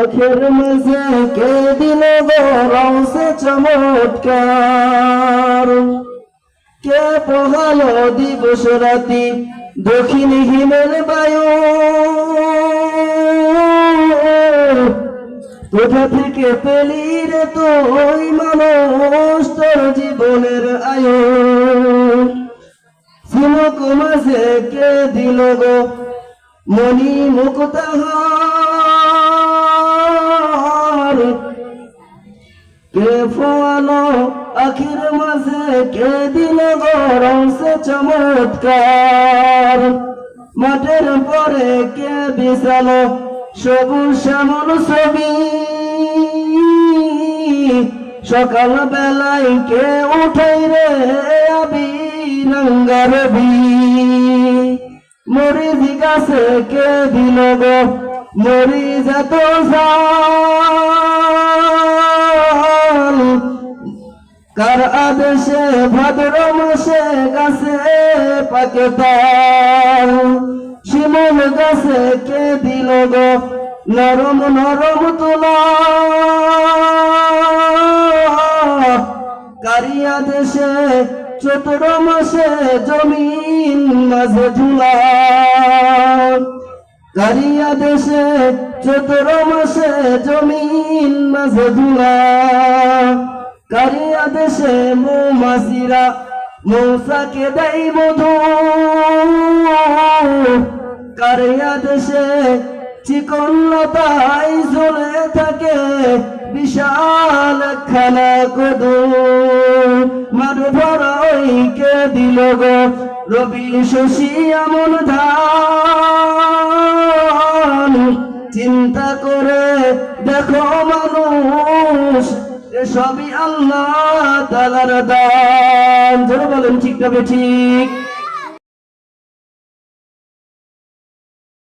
চোখের মাঝে কে দিল রংসে চমৎকার? কে পোহালো দিবস রাতি দক্ষিণ হিমেল বায়ু? কোথা থেকে পেলি রে তুই মানুষ তোর জীবনের আয়ু? সিমক মাঝে কে দিল গো মনি মুক্তাহার? কে ফোয়ালো আখির মাঝে, কে দিল গরম সে চমৎকার? মাঠের পরে কে বিছালো সবুজ শ্যামল ছবি? সকাল বেলায় কে উঠাই রে আবি রঙ্গার বি মরিচ গাছে কে দিল গো মরিচ এত জাল কার আদেশে ভাদ্র মাসে গাছে পাকে তাল। শিমুল গাছে কে দিল গো নরম নরম তোলা? কারিয়া দেশে চতুর মাসে জমিন মাঝে ঝুলা। কারিয়া দেশে চতুর মাসে জমিন মাঝে ঝুলা। কারিয়া দেশে মৌমাছিরা মৌসাকে দেয় মধু কারিয়া দেশে চিকন লতায় ঝুলে থাকে বিশাল খানা কদু। মার ভরাই দিল গো রবি শশী আমন ধান। চিন্তা করে দেখো মানুষ সবই আল্লাহ তালার দান। ধরে বলেন ঠিক তবে ঠিক?